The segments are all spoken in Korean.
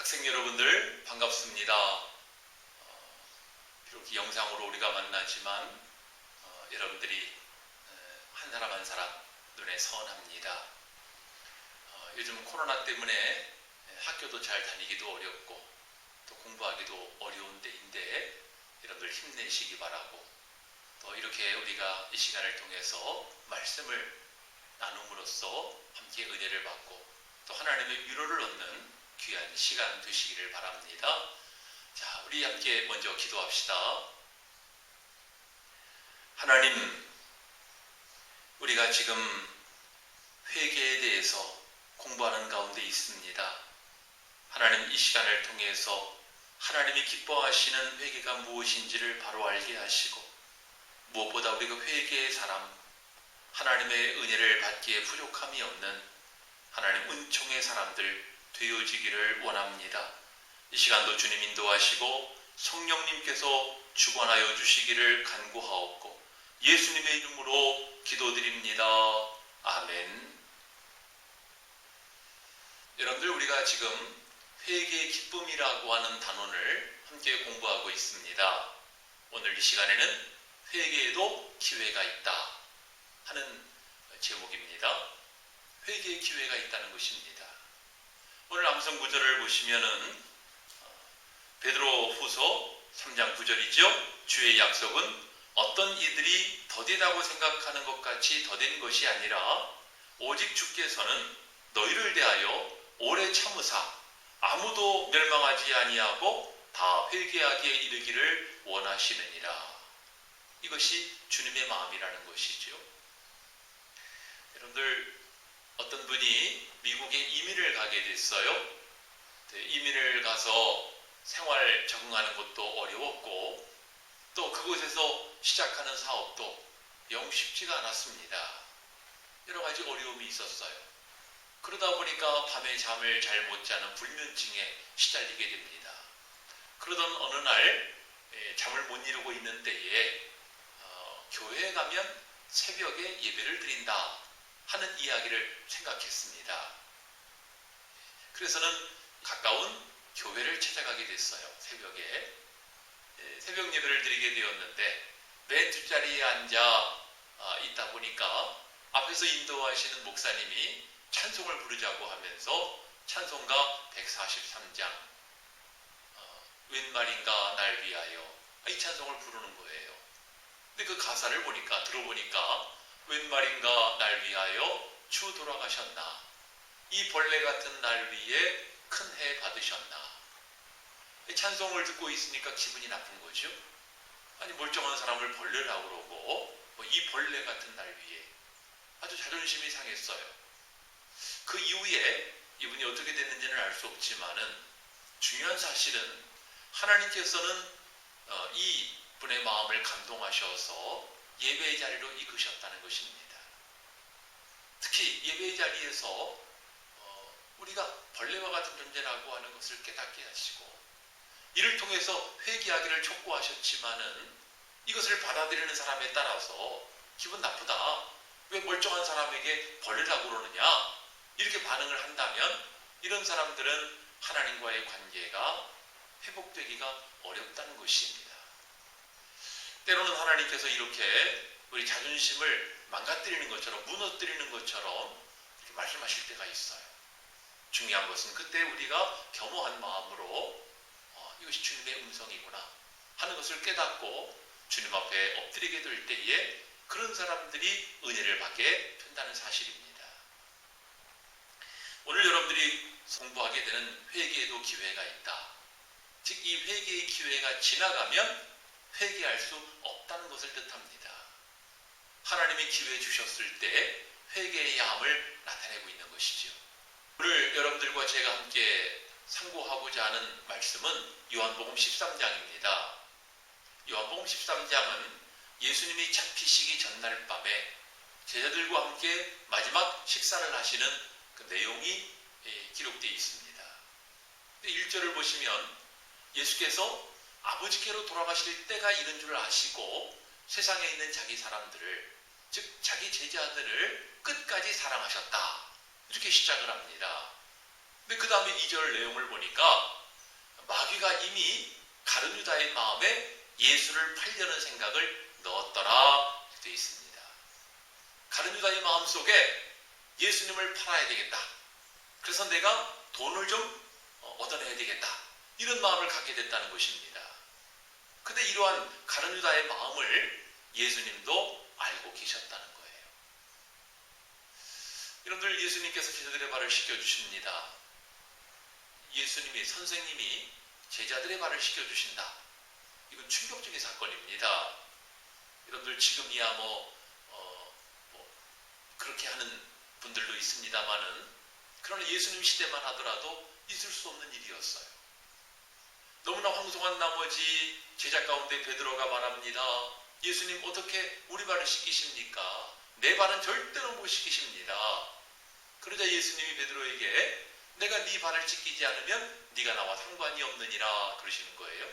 학생 여러분들 반갑습니다. 어, 비록 이 영상으로 우리가 만나지만 어, 여러분들이 에, 한 사람 한 사람 눈에 선합니다. 어, 요즘 코로나 때문에 에, 학교도 잘 다니기도 어렵고 또 공부하기도 어려운 때인데 여러분들 힘내시기 바라고 또 이렇게 우리가 이 시간을 통해서 말씀을 나눔으로써 함께 은혜를 받고 또 하나님의 위로를 얻는 귀한 시간 되시기를 바랍니다. 자, 우리 함께 먼저 기도합시다. 하나님, 우리가 지금 회개에 대해서 공부하는 가운데 있습니다. 하나님 이 시간을 통해서 하나님이 기뻐하시는 회개가 무엇인지를 바로 알게 하시고 무엇보다 우리가 회개의 사람, 하나님의 은혜를 받기에 부족함이 없는 하나님 은총의 사람들 되어지기를 원합니다. 이 시간도 주님 인도하시고 성령님께서 주관하여 주시기를 간구하옵고 예수님의 이름으로 기도드립니다. 아멘. 여러분들 우리가 지금 회개의 기쁨이라고 하는 단원을 함께 공부하고 있습니다. 오늘 이 시간에는 회개에도 기회가 있다 하는 제목입니다. 회개의 기회가 있다는 것입니다. 오늘 암성 구절을 보시면은 어, 베드로 후서 3장 9절이죠. 주의 약속은 어떤 이들이 더디다고 생각하는 것 같이 더딘 것이 아니라 오직 주께서는 너희를 대하여 오래 참으사 아무도 멸망하지 아니하고 다 회개하기에 이르기를 원하시느니라. 이것이 주님의 마음이라는 것이죠. 여러분들 어떤 분이 미국에 이민을 가게 됐어요. 네, 이민을 가서 생활 적응하는 것도 어려웠고 또 그곳에서 시작하는 사업도 영 쉽지가 않았습니다. 여러 가지 어려움이 있었어요. 그러다 보니까 밤에 잠을 잘 못 자는 불면증에 시달리게 됩니다. 그러던 어느 날 예, 잠을 못 이루고 있는 때에 어, 교회에 가면 새벽에 예배를 드린다 하는 이야기를 생각했습니다. 그래서는 가까운 교회를 찾아가게 됐어요. 새벽에 예, 새벽 예배를 드리게 되었는데 맨 뒷자리에 앉아 아, 있다 보니까 앞에서 인도하시는 목사님이 찬송을 부르자고 하면서 찬송가 143장 어, 웬 말인가 날 위하여 아, 이 찬송을 부르는 거예요. 근데 그 가사를 보니까 들어보니까 웬 말인가 날 위하여 주 돌아가셨나 이 벌레 같은 날 위에 큰 해 받으셨나 이 찬송을 듣고 있으니까 기분이 나쁜 거죠. 아니 멀쩡한 사람을 벌레라고 그러고 뭐 이 벌레 같은 날 위에 아주 자존심이 상했어요. 그 이후에 이분이 어떻게 됐는지는 알 수 없지만은 중요한 사실은 하나님께서는 어, 이 분의 마음을 감동하셔서 예배의 자리로 이끄셨다는 것입니다. 특히 예배의 자리에서 어, 우리가 벌레와 같은 존재라고 하는 것을 깨닫게 하시고 이를 통해서 회개하기를 촉구하셨지만은 이것을 받아들이는 사람에 따라서 기분 나쁘다. 왜 멀쩡한 사람에게 벌레라고 그러느냐? 이렇게 반응을 한다면 이런 사람들은 하나님과의 관계가 회복되기가 어렵다는 것입니다. 때로는 하나님께서 이렇게 우리 자존심을 망가뜨리는 것처럼 무너뜨리는 것처럼 말씀하실 때가 있어요. 중요한 것은 그때 우리가 겸허한 마음으로 어, 이것이 주님의 음성이구나 하는 것을 깨닫고 주님 앞에 엎드리게 될 때에 그런 사람들이 은혜를 받게 된다는 사실입니다. 오늘 여러분들이 공부하게 되는 회개에도 기회가 있다. 즉 이 회개의 기회가 지나가면 회개할 수 없다는 것을 뜻합니다. 하나님이 기회 주셨을 때 회개의 야함을 나타내고 있는 것이죠. 오늘 여러분들과 제가 함께 상고하고자 하는 말씀은 요한복음 13장입니다. 요한복음 13장은 예수님이 잡히시기 전날 밤에 제자들과 함께 마지막 식사를 하시는 그 내용이 기록되어 있습니다. 1절을 보시면 예수께서 아버지께로 돌아가실 때가 이른 줄 아시고 세상에 있는 자기 사람들을 즉 자기 제자들을 끝까지 사랑하셨다. 이렇게 시작을 합니다. 근데 그 다음에 2절 내용을 보니까 마귀가 이미 가룟 유다의 마음에 예수를 팔려는 생각을 넣었더라 되어 있습니다. 가룟 유다의 마음 속에 예수님을 팔아야 되겠다. 그래서 내가 돈을 좀 어, 얻어내야 되겠다. 이런 마음을 갖게 됐다는 것입니다. 근데 이러한 가룟 유다의 마음을 예수님도 알고 계셨다는 거예요. 여러분들 예수님께서 제자들의 발을 씻겨주십니다. 예수님이 선생님이 제자들의 발을 씻겨주신다. 이건 충격적인 사건입니다. 여러분들 지금이야 뭐, 어, 뭐 그렇게 하는 분들도 있습니다만은 그러나 예수님 시대만 하더라도 있을 수 없는 일이었어요. 너무나 황송한 나머지 제자 가운데 베드로가 말합니다. 예수님 어떻게 우리 발을 씻기십니까? 내 발은 절대로 못 씻기십니다. 그러자 예수님이 베드로에게 내가 네 발을 씻기지 않으면 네가 나와 상관이 없느니라 그러시는 거예요.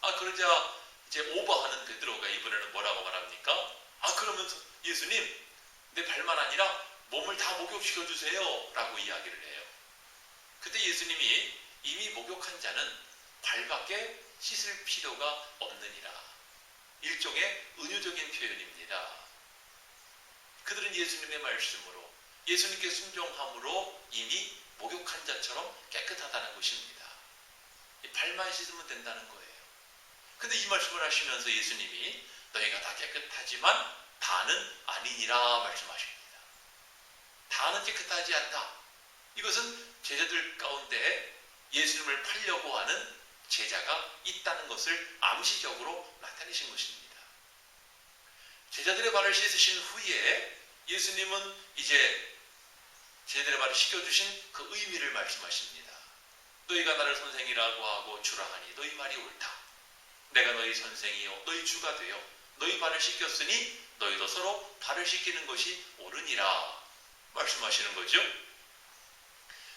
아 그러자 이제 오버하는 베드로가 이번에는 뭐라고 말합니까? 아 그러면서 예수님 내 발만 아니라 몸을 다 목욕시켜 주세요 라고 이야기를 해요. 그때 예수님이 이미 목욕한 자는 발밖에 씻을 필요가 없느니라. 일종의 은유적인 표현입니다. 그들은 예수님의 말씀으로 예수님께 순종함으로 이미 목욕한 자처럼 깨끗하다는 것입니다. 발만 씻으면 된다는 거예요. 근데 이 말씀을 하시면서 예수님이 너희가 다 깨끗하지만 다는 아니니라 말씀하십니다. 다는 깨끗하지 않다. 이것은 제자들 가운데 예수님을 팔려고 하는 제자가 있다는 것을 암시적으로 나타내신 것입니다. 제자들의 발을 씻으신 후에 예수님은 이제 제자들의 발을 씻겨주신 그 의미를 말씀하십니다. 너희가 나를 선생이라고 하고 주라 하니 너희 말이 옳다. 내가 너희 선생이요 너희 주가 되어 너희 발을 씻겼으니 너희도 서로 발을 씻기는 것이 옳으니라 말씀하시는 거죠.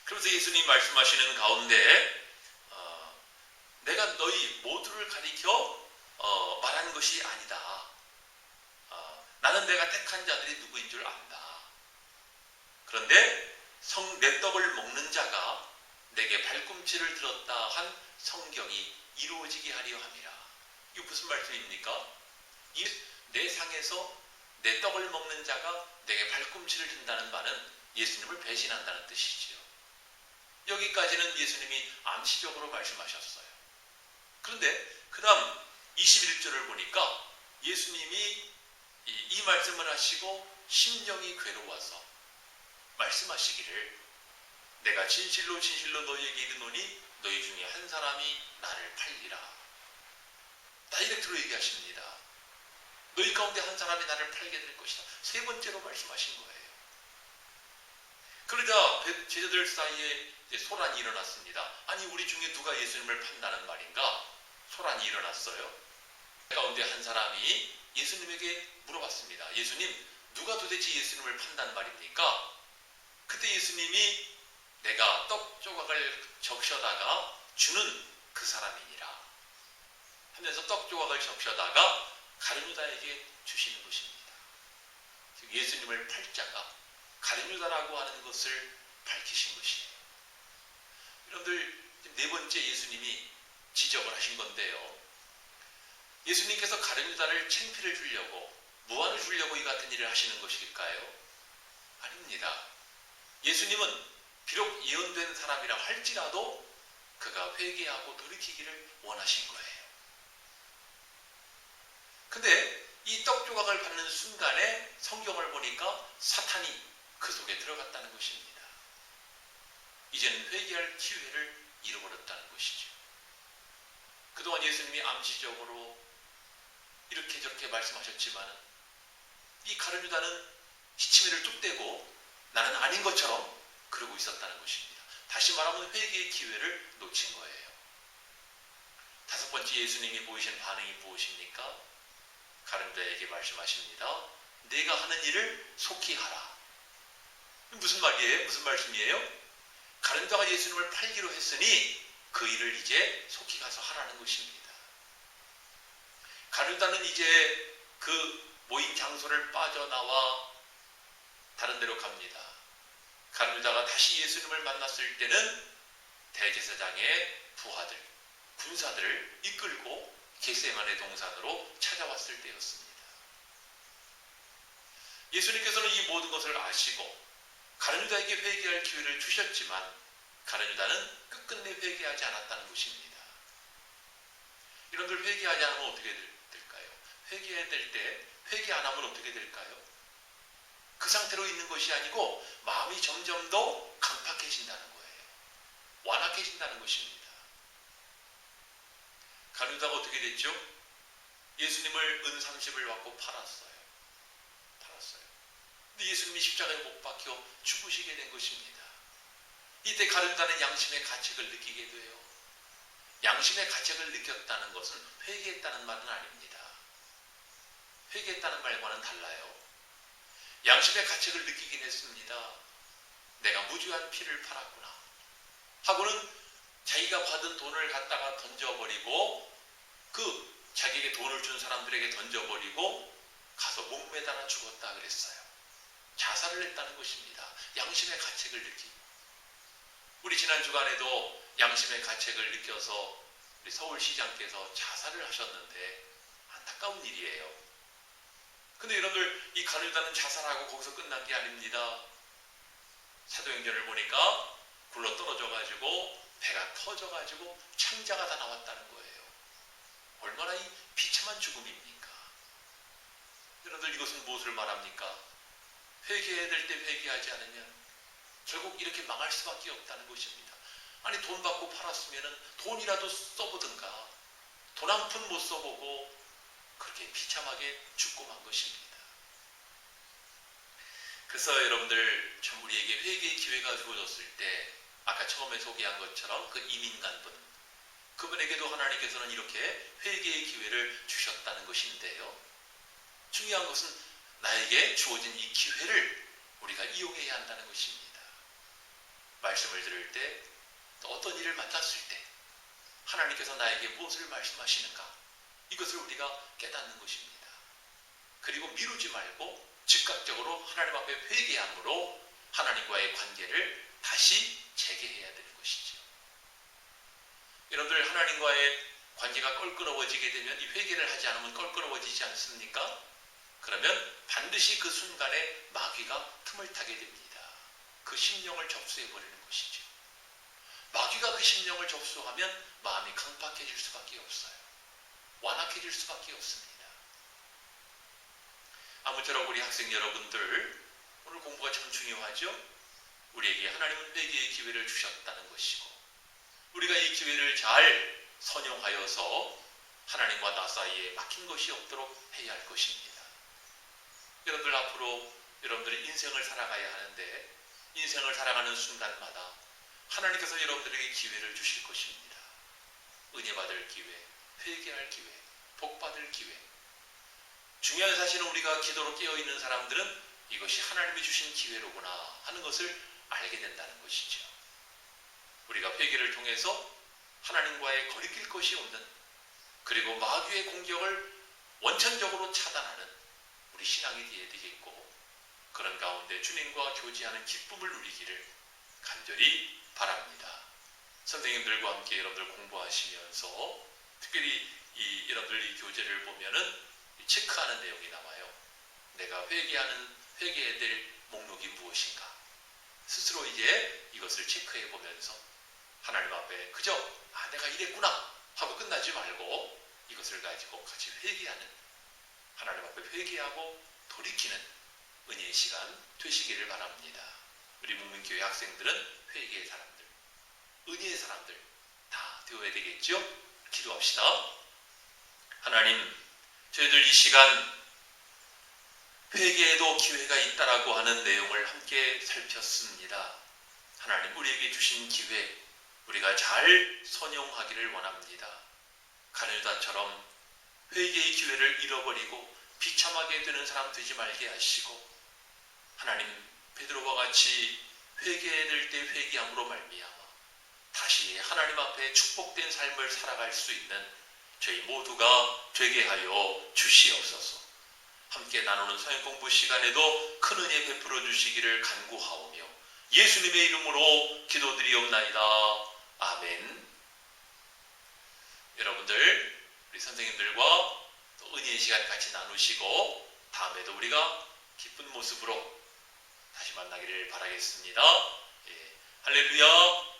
그러면서 예수님 말씀하시는 가운데 어, 내가 너희 모두를 가리켜 어, 말하는 것이 아니다. 어, 나는 내가 택한 자들이 누구인 줄 안다. 그런데 성, 내 떡을 먹는 자가 내게 발꿈치를 들었다 한 성경이 이루어지게 하려 함이라. 이게 무슨 말씀입니까? 이 내 상에서 내 떡을 먹는 자가 내게 발꿈치를 든다는 말은 예수님을 배신한다는 뜻이지요. 여기까지는 예수님이 암시적으로 말씀하셨어요. 그런데 그 다음 21절을 보니까 예수님이 이, 이 말씀을 하시고 심령이 괴로워서 말씀하시기를 내가 진실로 진실로 너희에게 이르노니 너희 중에 한 사람이 나를 팔리라. 다이렉트로 얘기하십니다. 너희 가운데 한 사람이 나를 팔게 될 것이다. 세 번째로 말씀하신 거예요. 그러자 제자들 사이에 소란이 일어났습니다. 아니 우리 중에 누가 예수님을 판다는 말인가? 소란이 일어났어요. 가운데 한 사람이 예수님에게 물어봤습니다. 예수님, 누가 도대체 예수님을 판단 말입니까? 그때 예수님이 내가 떡 조각을 적셔다가 주는 그 사람이니라 하면서 떡 조각을 적셔다가 가룟유다에게 주시는 것입니다. 즉 예수님을 팔자가 가룟유다라고 하는 것을 밝히신 것이에요. 여러분들 네 번째 예수님이 지적을 하신 건데요. 예수님께서 가룟유다를 챙피를 주려고 무한을 주려고 이 같은 일을 하시는 것일까요? 아닙니다. 예수님은 비록 예언된 사람이라 할지라도 그가 회개하고 돌이키기를 원하신 거예요. 근데 이 떡 조각을 받는 순간에 성경을 보니까 사탄이 그 속에 들어갔다는 것입니다. 이제는 회개할 기회를 잃어버렸다는 것이죠. 그동안 예수님이 암시적으로 이렇게 저렇게 말씀하셨지만 이 가룟유다는 시치미를 뚝 떼고 나는 아닌 것처럼 그러고 있었다는 것입니다. 다시 말하면 회개의 기회를 놓친 거예요. 다섯 번째 예수님이 보이신 반응이 무엇입니까? 가룟자에게 말씀하십니다. 내가 하는 일을 속히 하라. 무슨 말이에요? 무슨 말씀이에요? 가룟자가 예수님을 팔기로 했으니 그 일을 이제 속히 가서 하라는 것입니다. 가룟자는 이제 그 모인 장소를 빠져나와 다른 데로 갑니다. 가룟유다가 다시 예수님을 만났을 때는 대제사장의 부하들, 군사들을 이끌고 겟세만의 동산으로 찾아왔을 때였습니다. 예수님께서는 이 모든 것을 아시고 가룟유다에게 회개할 기회를 주셨지만 가룟유다는 끝끝내 회개하지 않았다는 것입니다. 이런들 회개하지 않으면 어떻게 될- 될까요? 회개해야 될 때 회개 안 하면 어떻게 될까요? 그 상태로 있는 것이 아니고 마음이 점점 더 강팍해진다는 거예요. 완악해진다는 것입니다. 가룟유다가 어떻게 됐죠? 예수님을 은 30을 받고 팔았어요. 팔았어요. 근데 예수님이 십자가에 못 박혀 죽으시게 된 것입니다. 이때 가룟유다는 양심의 가책을 느끼게 돼요. 양심의 가책을 느꼈다는 것은 회개했다는 말은 아닙니다. 회개했다는 말과는 달라요. 양심의 가책을 느끼긴 했습니다. 내가 무주한 피를 팔았구나. 하고는 자기가 받은 돈을 갖다가 던져버리고 그 자기에게 돈을 준 사람들에게 던져버리고 가서 목매달아 죽었다 그랬어요. 자살을 했다는 것입니다. 양심의 가책을 느끼고. 우리 지난 주간에도 양심의 가책을 느껴서 우리 서울시장께서 자살을 하셨는데 안타까운 일이에요. 근데 여러분들 이 가룟유다는 자살하고 거기서 끝난 게 아닙니다. 사도행전을 보니까 굴러 떨어져 가지고 배가 터져 가지고 창자가 다 나왔다는 거예요. 얼마나 이 비참한 죽음입니까? 여러분들 이것은 무엇을 말합니까? 회개해야 될 때 회개하지 않으면 결국 이렇게 망할 수밖에 없다는 것입니다. 아니 돈 받고 팔았으면은 돈이라도 써보든가 돈 한 푼 못 써보고 그렇게 비참하게 죽고 만 것입니다. 그래서 여러분들 참 우리에게 회개의 기회가 주어졌을 때 아까 처음에 소개한 것처럼 그 이민간분 그분에게도 하나님께서는 이렇게 회개의 기회를 주셨다는 것인데요. 중요한 것은 나에게 주어진 이 기회를 우리가 이용해야 한다는 것입니다. 말씀을 들을 때, 또 어떤 일을 만났을 때, 하나님께서 나에게 무엇을 말씀하시는가, 이것을 우리가 깨닫는 것입니다. 그리고 미루지 말고 즉각적으로 하나님 앞에 회개함으로 하나님과의 관계를 다시 재개해야 되는 것이죠. 여러분들 하나님과의 관계가 껄끄러워지게 되면 이 회개를 하지 않으면 껄끄러워지지 않습니까? 그러면 반드시 그 순간에 마귀가 틈을 타게 됩니다. 그 심령을 접수해 버리는 것이죠. 마귀가 그 심령을 접수하면 마음이 강팍해질 수밖에 없어요. 완악해질 수밖에 없습니다. 아무쪼록 우리 학생 여러분들 오늘 공부가 참 중요하죠. 우리에게 하나님은 회개의 기회를 주셨다는 것이고 우리가 이 기회를 잘 선용하여서 하나님과 나 사이에 막힌 것이 없도록 해야 할 것입니다. 여러분들 앞으로 여러분들의 인생을 살아가야 하는데 인생을 살아가는 순간마다 하나님께서 여러분들에게 기회를 주실 것입니다. 은혜 받을 기회, 회개할 기회, 복 받을 기회. 중요한 사실은 우리가 기도로 깨어 있는 사람들은 이것이 하나님이 주신 기회로구나 하는 것을 알게 된다는 것이죠. 우리가 회개를 통해서 하나님과의 거리낄 것이 없는 그리고 마귀의 공격을 원천적으로 차단하는 우리 신앙이 되어야 되겠고 그런 가운데 주님과 교제하는 기쁨을 누리기를 간절히 바랍니다. 선생님들과 함께 여러분들 공부하시면서 특별히 이 여러분들 이 교재를 보면은 체크하는 내용이 나와요. 내가 회개하는 회개해야 될 목록이 무엇인가? 스스로 이제 이것을 체크해 보면서 하나님 앞에 그저 아 내가 이랬구나 하고 끝나지 말고 이것을 가지고 같이 회개하는 하나님 앞에 회개하고 돌이키는 은혜의 시간 되시기를 바랍니다. 우리 문민교회 학생들은 회개의 사람들, 은혜의 사람들 다 되어야 되겠죠? 기도합시다. 하나님, 저희들 이 시간 회개에도 기회가 있다라고 하는 내용을 함께 살폈습니다. 하나님, 우리에게 주신 기회, 우리가 잘 선용하기를 원합니다. 가늘다처럼 회개의 기회를 잃어버리고 비참하게 되는 사람 되지 말게 하시고 하나님 베드로와 같이 회개될 때 회개함으로 말미암아 다시 하나님 앞에 축복된 삶을 살아갈 수 있는 저희 모두가 되게 하여 주시옵소서. 함께 나누는 성경 공부 시간에도 큰 은혜 베풀어 주시기를 간구하오며 예수님의 이름으로 기도드리옵나이다. 아멘. 여러분들 우리 선생님들과 또 은혜의 시간 같이 나누시고 다음에도 우리가 기쁜 모습으로 다시 만나기를 바라겠습니다. 예. 할렐루야.